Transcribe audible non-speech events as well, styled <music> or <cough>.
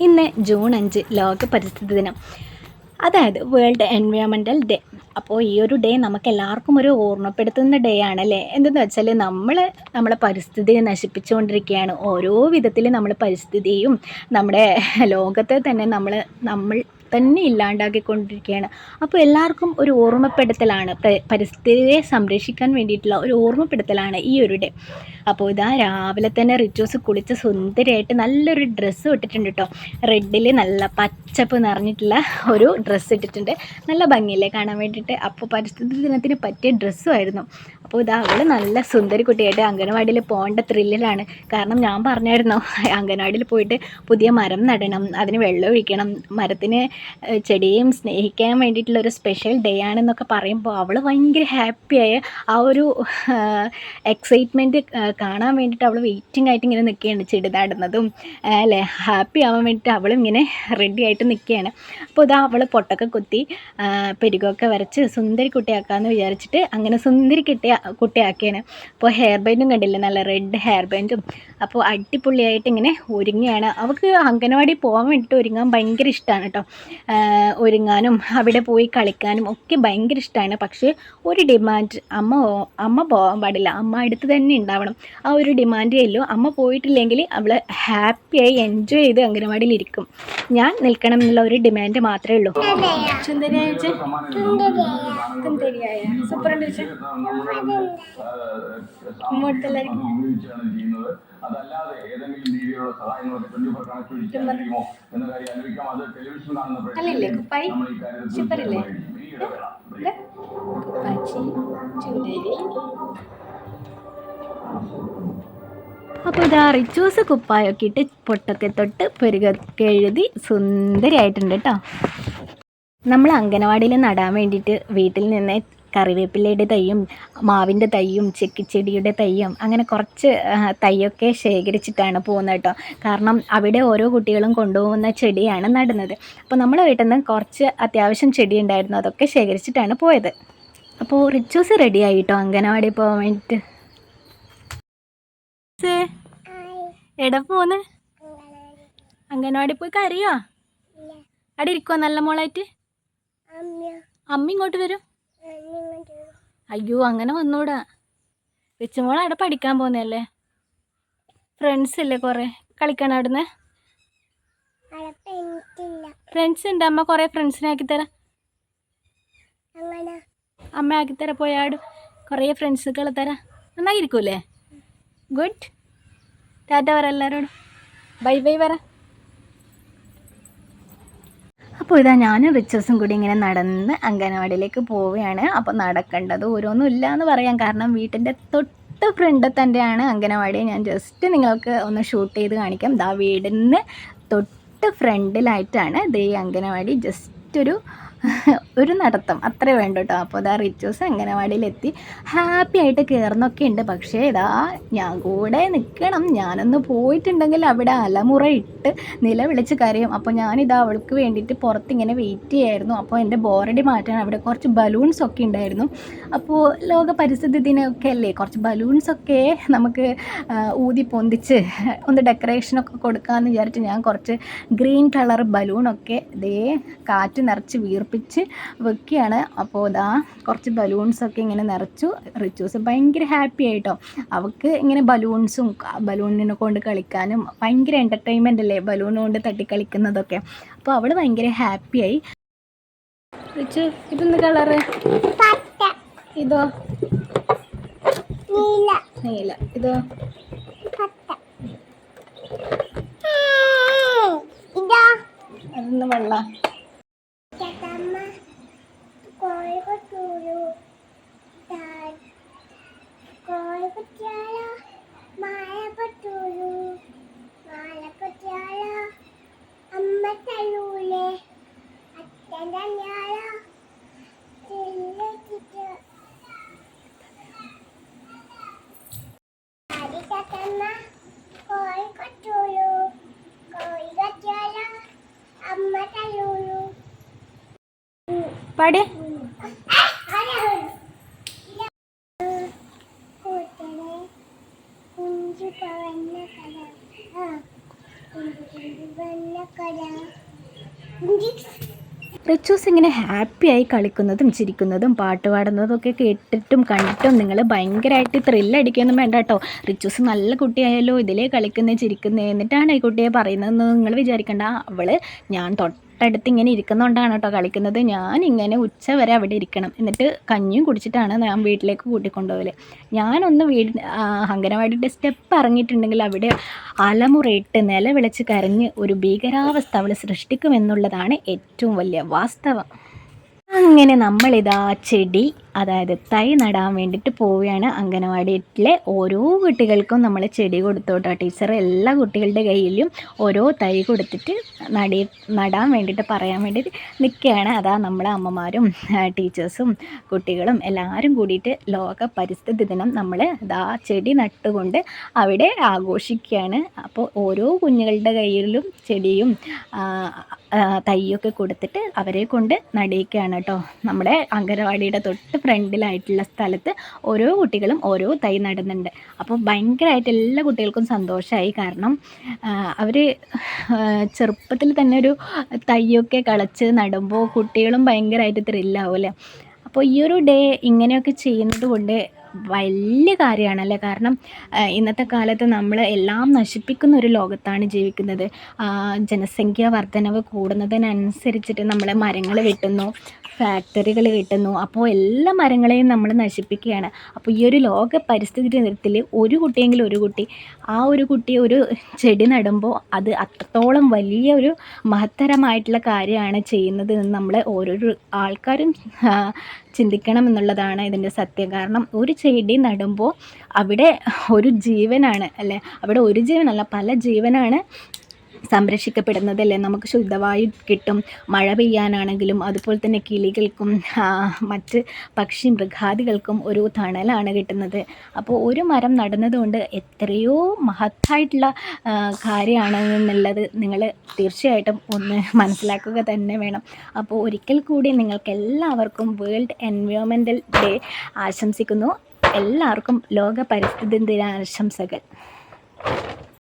ഇന്ന് ജൂൺ അഞ്ച് ലോക പരിസ്ഥിതി ദിനം. അതായത് വേൾഡ് എൻവയോൺമെന്റൽ ഡേ. അപ്പോൾ ഈ ഒരു ഡേ നമുക്ക് എല്ലാവർക്കും ഒരു ഓർമ്മപ്പെടുത്തുന്ന ഡേ ആണല്ലേ? എന്തെന്ന് വെച്ചാൽ നമ്മൾ നമ്മളെ പരിസ്ഥിതിയെ നശിപ്പിച്ചുകൊണ്ടിരിക്കുകയാണ്. ഓരോ വിധത്തിൽ നമ്മൾ പരിസ്ഥിതിയും നമ്മുടെ ലോകത്തെ തന്നെ നമ്മൾ നമ്മൾ തന്നെ ഇല്ലാണ്ടാക്കിക്കൊണ്ടിരിക്കുകയാണ്. അപ്പോൾ എല്ലാവർക്കും ഒരു ഓർമ്മപ്പെടുത്തലാണ് പരിസ്ഥിതിയെ സംരക്ഷിക്കാൻ വേണ്ടിയിട്ടുള്ള ഒരു ഓർമ്മപ്പെടുത്തലാണ് ഈ ഒരു ഡേ അപ്പോൾ ഇതാ രാവിലെ തന്നെ റിച്ചൂസ് കുളിച്ച് സുന്ദരിയായിട്ട് നല്ലൊരു ഡ്രസ്സ് ഇട്ടിട്ടുണ്ട് കേട്ടോ റെഡിൽ നല്ല പച്ചപ്പ് നിറഞ്ഞിട്ടുള്ള ഒരു ഡ്രസ്സ് ഇട്ടിട്ടുണ്ട്. നല്ല ഭംഗിയില്ലേ കാണാൻ വേണ്ടിയിട്ട്? അപ്പോൾ പരിസ്ഥിതി ദിനത്തിന് പറ്റിയ ഡ്രസ്സും ആയിരുന്നു. അപ്പോൾ ഇതാ അവൾ നല്ല സുന്ദരി കുട്ടിയായിട്ട് അംഗനവാടിയിൽ പോകേണ്ട ത്രില്ലിലാണ് കാരണം ഞാൻ പറഞ്ഞായിരുന്നു അംഗനവാടിയിൽ പോയിട്ട് പുതിയ മരം നടണം അതിന് വെള്ളം ഒഴിക്കണം മരത്തിന് ഏഹ്, ചെടിയെയും സ്നേഹിക്കാൻ വേണ്ടിയിട്ടുള്ള ഒരു സ്പെഷ്യൽ ഡേ ആണെന്നൊക്കെ പറയുമ്പോൾ അവൾ ഭയങ്കര ഹാപ്പിയായ ആ ഒരു എക്സൈറ്റ്മെന്റ് കാണാൻ വേണ്ടിയിട്ട് അവൾ വെയിറ്റിംഗ് ആയിട്ട് ഇങ്ങനെ നിൽക്കുകയാണ് ചെടി നടുന്നതും അല്ലേ? ഹാപ്പി ആവാൻ വേണ്ടിയിട്ട് അവളും ഇങ്ങനെ റെഡി ആയിട്ട് നിൽക്കുകയാണ് അപ്പോൾ ഇതാ അവൾ പൊട്ടൊക്കെ കുത്തി പെരുകൊക്കെ വരച്ച് സുന്ദരി കുട്ടിയാക്കാമെന്ന് വിചാരിച്ചിട്ട് അങ്ങനെ സുന്ദരി കിട്ടിയ കുട്ടിയാക്കിയാണ്. അപ്പോൾ ഹെയർ ബാൻഡും കണ്ടില്ലേ? നല്ല റെഡ് ഹെയർ ബാൻഡും അപ്പോൾ അടിപൊളിയായിട്ട് ഇങ്ങനെ ഒരുങ്ങിയാണ്. അവൾക്ക് അംഗനവാടി പോകാൻ വേണ്ടിയിട്ട് ഒരുങ്ങാൻ ഭയങ്കര ഇഷ്ടമാണ് കേട്ടോ. ഒരുങ്ങാനും അവിടെ പോയി കളിക്കാനും ഒക്കെ ഭയങ്കര ഇഷ്ടമാണ് പക്ഷേ ഒരു ഡിമാൻഡ് അമ്മ അമ്മ പോകാൻ പാടില്ല അമ്മ അടുത്ത് തന്നെ ഉണ്ടാവണം ആ ഒരു ഡിമാൻഡേ ഉള്ളൂ അമ്മ പോയിട്ടില്ലെങ്കിൽ അവൾ ഹാപ്പിയായി എൻജോയ് ചെയ്ത് അംഗനവാടിയിൽ ഇരിക്കും ഞാൻ നിൽക്കണം എന്നുള്ള ഒരു ഡിമാൻഡ് മാത്രമേ ഉള്ളൂ സൂപ്പർ ഉണ്ട് അതല്ലാതെ ഏതെങ്കിലും രീതിയിലുള്ള സഹായങ്ങളൊക്കെ ട്വന്റി ഫോർ കണക്ട് എന്ന കാര്യം ആലോചിക്കാം അത് ടെലിവിഷൻ കാണുന്ന നമ്മൾ ഈ കാര്യത്തിൽ ഈ ഇടവേള. ചുണ്ടരി അപ്പോൾ ഇതാ റിച്ചൂസ് കുപ്പായൊക്കെ ഇട്ട് പൊട്ടൊക്കെ തൊട്ട് പെരുകൊക്കെ എഴുതി സുന്ദരിയായിട്ടുണ്ട് കേട്ടോ നമ്മൾ അംഗനവാടിയിൽ നടാൻ വേണ്ടിയിട്ട് വീട്ടിൽ നിന്ന് കറിവേപ്പിലയുടെ തൈയും മാവിന്റെ തൈയും ചെക്കിച്ചെടിയുടെ തൈയും അങ്ങനെ കുറച്ച് തയ്യൊക്കെ തൈയൊക്കെ ശേഖരിച്ചിട്ടാണ് പോകുന്നത് കേട്ടോ. കാരണം അവിടെ ഓരോ കുട്ടികളും കൊണ്ടുപോകുന്ന ചെടിയാണ് നടുന്നത്. അപ്പോൾ നമ്മൾ വീട്ടിൽ നിന്ന് കുറച്ച് അത്യാവശ്യം ചെടി ഉണ്ടായിരുന്നു അതൊക്കെ ശേഖരിച്ചിട്ടാണ് പോയത്. അപ്പോൾ റിച്ചൂസ് റെഡി ആയിട്ടോ? അംഗനവാടി പോകാൻ വേണ്ടിയിട്ട് എവിടെ പോന്ന്? അംഗനവാടി പോയി കരയോ? അവിടെ ഇരിക്കുവോ നല്ല മോളായിട്ട്? അമ്മ ഇങ്ങോട്ട് വരും. അയ്യോ അങ്ങനെ വന്നൂടാ. റിച്ചുമോൾ അവിടെ പഠിക്കാൻ പോന്നല്ലേ ഫ്രണ്ട്സ് ഇല്ലേ കുറെ? കളിക്കാൻ അവിടുന്ന്? ഫ്രണ്ട്സ് ഉണ്ട് അമ്മ കുറെ ഫ്രണ്ട്സിനെ ആക്കിത്തരാം. അമ്മ ആക്കി തര പോയാടും കുറേ ഫ്രണ്ട്സുകൾ തരാം. നന്നായിരിക്കൂലേ ഗുഡ് ടാറ്റ പറ എല്ലാവരോടും ബൈ ബൈ പറ. അപ്പോൾ ഇതാ ഞാനും റിച്ചേഴ്സും കൂടി ഇങ്ങനെ നടന്ന് അംഗനവാടിയിലേക്ക് പോവുകയാണ്. അപ്പോൾ നടക്കേണ്ടത് ഓരോന്നും ഇല്ല എന്ന് പറയാം. കാരണം വീട്ടിന്റെ തൊട്ട് ഫ്രണ്ട് തന്നെയാണ് അംഗനവാടി. ഞാൻ ജസ്റ്റ് നിങ്ങൾക്ക് ഒന്ന് ഷൂട്ട് ചെയ്ത് കാണിക്കാം. ദാ വീടിന് തൊട്ട് ഫ്രണ്ടിലായിട്ടാണ് ഈ അംഗനവാടി. ജസ്റ്റ് ഒരു <laughs> ഒരു നടത്തം. അത്രേ വേണ്ട കേട്ടോ അപ്പോൾ ഇതാ റിച്ചൂസ് അംഗനവാടിയിലെത്തി. ഹാപ്പി ആയിട്ട് കയറുന്നൊക്കെ ഉണ്ട്. പക്ഷേ ഇതാ ഞാൻ കൂടെ നിൽക്കണം ഞാനൊന്ന് പോയിട്ടുണ്ടെങ്കിൽ അവിടെ അലമുറ ഇട്ട് നിലവിളിച്ച് കരയും. അപ്പോൾ ഞാനിതാ അവൾക്ക് വേണ്ടിയിട്ട് പുറത്തിങ്ങനെ വെയിറ്റ് ചെയ്യായിരുന്നു. അപ്പോൾ എന്റെ ബോറടി മാറ്റാൻ അവിടെ കുറച്ച് ബലൂൺസ് ഒക്കെ ഉണ്ടായിരുന്നു. അപ്പോൾ ലോക പരിസ്ഥിതി ദിനമൊക്കെ അല്ലേ? കുറച്ച് ബലൂൺസ് ഒക്കെ നമുക്ക് ഊതി പൊന്തിച്ച് ഒന്ന് ഡെക്കറേഷനൊക്കെ കൊടുക്കാമെന്ന് വിചാരിച്ച് ഞാൻ കുറച്ച് ഗ്രീൻ കളർ ബലൂണൊക്കെ ഇതേ കാറ്റ് നിറച്ച് വീർപ്പിച്ച് വെക്കുകയാണ്. അപ്പോൾ ഇതാ കുറച്ച് ബലൂൺസൊക്കെ ഇങ്ങനെ നിറച്ചു. റിച്ചൂസ് ഭയങ്കര ഹാപ്പി ആയിട്ടോ. അവൾക്ക് ഇങ്ങനെ ബലൂൺസും ബലൂണിനെ കൊണ്ട് കളിക്കാനും ഭയങ്കര എന്റർടൈൻമെന്റ് അല്ലേ ബലൂൺ കൊണ്ട് തട്ടിക്കളിക്കുന്നതൊക്കെ അപ്പോൾ അവൾ ഭയങ്കര ഹാപ്പിയായി റിച്ചു ഇതെന്ത് കളറ് ഇതോ? നീല. ഇതോ. അതൊന്ന് വെള്ള. വരാ റിച്ചൂസ് ഇങ്ങനെ ആയി കളിക്കുന്നതും ചിരിക്കുന്നതും പാട്ട് പാടുന്നതും ഒക്കെ കേട്ടിട്ടും കണ്ടിട്ടും നിങ്ങൾ ഭയങ്കരമായിട്ട് ത്രില്ലടിക്കൊന്നും വേണ്ട കേട്ടോ. റിച്ചൂസ് നല്ല കുട്ടിയായാലോ ഇതിലേ കളിക്കുന്നേ ചിരിക്കുന്നത് എന്നിട്ടാണ് ഈ കുട്ടിയെ പറയുന്നതെന്ന് നിങ്ങൾ വിചാരിക്കേണ്ട. അവൾ ഞാൻ തൊട്ടടുത്ത് ഇങ്ങനെ ഇരിക്കുന്നതുകൊണ്ടാണ് കേട്ടോ കളിക്കുന്നത്. ഞാൻ ഇങ്ങനെ ഉച്ച വരെ അവിടെ ഇരിക്കണം. എന്നിട്ട് കഞ്ഞിയും കുടിച്ചിട്ടാണ് ഞാൻ വീട്ടിലേക്ക് കൂട്ടിക്കൊണ്ടുപോകൽ. ഞാനൊന്ന് വീട് അങ്കനവാടിയുടെ സ്റ്റെപ്പ് ഇറങ്ങിയിട്ടുണ്ടെങ്കിൽ അവിടെ അലമുറയിട്ട് നിലവിളിച്ച് കരഞ്ഞ് ഒരു ഭീകരാവസ്ഥ അവൾ സൃഷ്ടിക്കുമെന്നുള്ളതാണ് ഏറ്റവും വലിയ വാസ്തവം. അങ്ങനെ നമ്മളിതാ ചെടി അതായത് തൈ നടാൻ വേണ്ടിയിട്ട് പോവുകയാണ് അംഗനവാടിയിലെ ഓരോ കുട്ടികൾക്കും നമ്മൾ ചെടി കൊടുത്തോട്ടോ. ടീച്ചർ എല്ലാ കുട്ടികളുടെ കയ്യിലും ഓരോ തൈ കൊടുത്തിട്ട് നടി നടാൻ വേണ്ടിയിട്ട് പറയാൻ വേണ്ടിയിട്ട് നിൽക്കുകയാണ്. അതാ നമ്മുടെ അമ്മമാരും ടീച്ചേഴ്സും കുട്ടികളും എല്ലാവരും കൂടിയിട്ട് ലോക പരിസ്ഥിതി ദിനം നമ്മൾ ഇതാ ചെടി നട്ടുകൊണ്ട് അവിടെ ആഘോഷിക്കുകയാണ്. അപ്പോൾ ഓരോ കുഞ്ഞുങ്ങളുടെ കയ്യിലും ചെടിയും തൈയൊക്കെ കൊടുത്തിട്ട് അവരെ കൊണ്ട് നടിയിക്കുകയാണ് കേട്ടോ. നമ്മുടെ അംഗനവാടിയുടെ തൊട്ട് ഫ്രണ്ടിലായിട്ടുള്ള സ്ഥലത്ത് ഓരോ കുട്ടികളും ഓരോ തൈ നടുന്നുണ്ട്. അപ്പോൾ ഭയങ്കരമായിട്ട് എല്ലാ കുട്ടികൾക്കും സന്തോഷമായി കാരണം അവർ ചെറുപ്പത്തിൽ തന്നെ ഒരു തൈയൊക്കെ കളച്ച് നടുമ്പോൾ കുട്ടികളും ഭയങ്കരമായിട്ട് ത്രില്ലാവും അല്ലേ അപ്പോൾ ഈ ഒരു ഡേ ഇങ്ങനെയൊക്കെ ചെയ്യുന്നത് കൊണ്ട് വലിയ കാര്യമാണല്ലേ? കാരണം ഇന്നത്തെ കാലത്ത് നമ്മൾ എല്ലാം നശിപ്പിക്കുന്ന ഒരു ലോകത്താണ് ജീവിക്കുന്നത്. ജനസംഖ്യ വർധനവ് കൂടുന്നതിനനുസരിച്ചിട്ട് നമ്മൾ മരങ്ങൾ വെട്ടുന്നു ഫാക്ടറികൾ കിട്ടുന്നു അപ്പോൾ എല്ലാ മരങ്ങളെയും നമ്മൾ നശിപ്പിക്കുകയാണ്. അപ്പോൾ ഈ ഒരു ലോക പരിസ്ഥിതി ദിനത്തിൽ ഒരു കുട്ടിയെങ്കിലും ഒരു കുട്ടി ആ ഒരു കുട്ടി ഒരു ചെടി നടുമ്പോൾ അത് അത്രത്തോളം വലിയ ഒരു മഹത്തരമായിട്ടുള്ള കാര്യമാണ് ചെയ്യുന്നത് എന്ന് നമ്മൾ ഓരോരോ ആൾക്കാരും ചിന്തിക്കണം എന്നുള്ളതാണ് ഇതിന്റെ സത്യം. കാരണം ഒരു ചെടി നടുമ്പോൾ അവിടെ ഒരു ജീവനാണ് അല്ലേ? അവിടെ ഒരു ജീവനല്ല പല ജീവനാണ് സംരക്ഷിക്കപ്പെടുന്നത് അല്ലേ? നമുക്ക് ശുദ്ധവായു കിട്ടും മഴ പെയ്യാനാണെങ്കിലും അതുപോലെ തന്നെ കിളികൾക്കും മറ്റ് പക്ഷി മൃഗാദികൾക്കും ഒരു തണലാണ് കിട്ടുന്നത്. അപ്പോൾ ഒരു മരം നടുന്നതുകൊണ്ട് എത്രയോ മഹത്തായിട്ടുള്ള കാര്യമാണ് എന്നുള്ളത് നിങ്ങൾ തീർച്ചയായിട്ടും ഒന്ന് <laughs> മനസ്സിലാക്കുക തന്നെ വേണം. അപ്പോൾ ഒരിക്കൽ കൂടി നിങ്ങൾക്ക് എല്ലാവർക്കും വേൾഡ് എൻവയോൺമെന്റൽ ഡേ ആശംസിക്കുന്നു. എല്ലാവർക്കും ലോക പരിസ്ഥിതി ദിനാശംസകൾ.